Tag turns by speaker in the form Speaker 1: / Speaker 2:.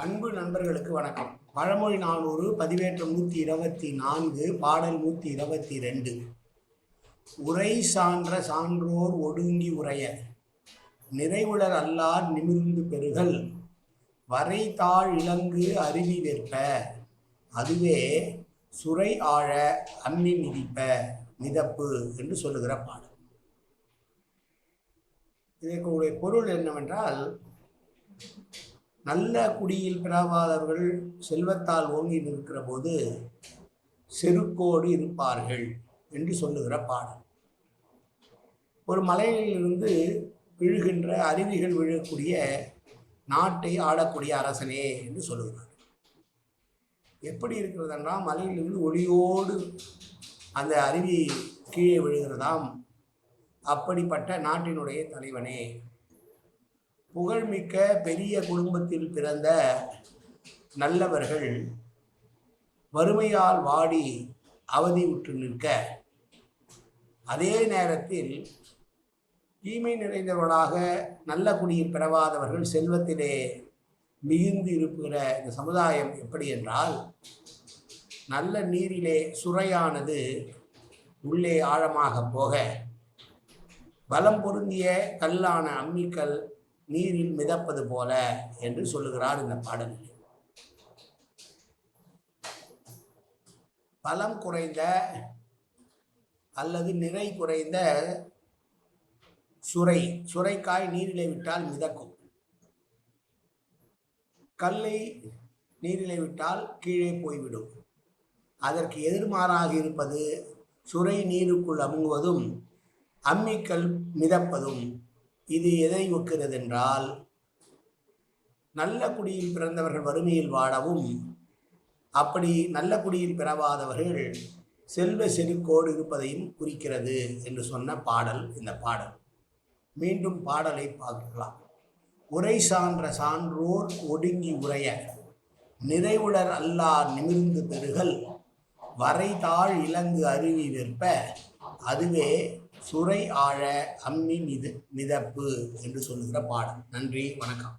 Speaker 1: அன்பு நண்பர்களுக்கு வணக்கம். பழமொழி நானூறு பதிவேற்றம் நூற்றி இருபத்தி நான்கு பாடல் நூற்றி இருபத்தி ரெண்டு. உரை சான்ற சான்றோர் ஒடுங்கி உரைய நிறைவுளர் அல்லார் நிமிர்ந்து பெறுகள் வரை தாழ் இலங்கு அருவி வெற்ப. அதுவே சுரை ஆழ அம்மி மிதிப்ப. மிதப்பு என்று சொல்லுகிற பாடல். இதற்குடைய பொருள் என்னவென்றால் நல்ல குடியில் பிறவாதவர்கள் செல்வத்தால் ஓங்கி நிற்கிற போது செருக்கோடு இருப்பார்கள் என்று சொல்லுகிற பாடல். ஒரு மலையிலிருந்து விழுகின்ற அருவிகள் விழக்கூடிய நாட்டை ஆளக்கூடிய அரசனே என்று சொல்லுகிறார். எப்படி இருக்கிறதுனா மலையிலிருந்து ஒளியோடு அந்த அருவி கீழே விழுகிறதாம். அப்படிப்பட்ட நாட்டினுடைய தலைவனே. புகழ்மிக்க பெரிய குடும்பத்தில் பிறந்த நல்லவர்கள் வறுமையால் வாடி அவதி உற்று நிற்க. அதே நேரத்தில் தீமை நிறைந்தவர்களாக நல்ல குடியில் பிறவாதவர்கள் செல்வத்திலே மிகுந்து இருக்கிற இந்த சமுதாயம் எப்படி என்றால் நல்ல நீரிலே சுரையானது உள்ளே ஆழமாக போக பலம் பொருந்திய கல்லான அம்மிக்கல் நீரில் மிதப்பது போல என்று சொல்லுகிறார் இந்த பாடலில். பலம் குறைந்த அல்லது நிறை குறைந்த சுரை சுரைக்காய் நீரிலே விட்டால் மிதக்கும். கல்லை நீரிலே விட்டால் கீழே போய்விடும். அதற்கு எதிர்மாறாக இருப்பது சுரை நீருக்குள் அமுங்குவதும் அம்மிக்கல் மிதப்பதும். இது எதை ஒக்கிறது என்றால் நல்ல குடியில் பிறந்தவர்கள் வறுமையில் வாழவும் அப்படி நல்ல குடியில் பிறவாதவர்கள் செல்வ செருக்கோடு இருப்பதையும் குறிக்கிறது என்று சொன்ன பாடல் இந்த பாடல். மீண்டும் பாடலை பார்க்கலாம். உரை சான்ற சான்றோர் ஒடுங்கி உரைய நிறைவுடர் அல்லா நிமிர்ந்து பெறுகள் வரைதாழ் இலங்கு அருவி வெற்ப அதுவே சுரை ஆழ அம்மி மிது மிதப்பு என்று சொல்லுகிற பாடல். நன்றி வணக்கம்.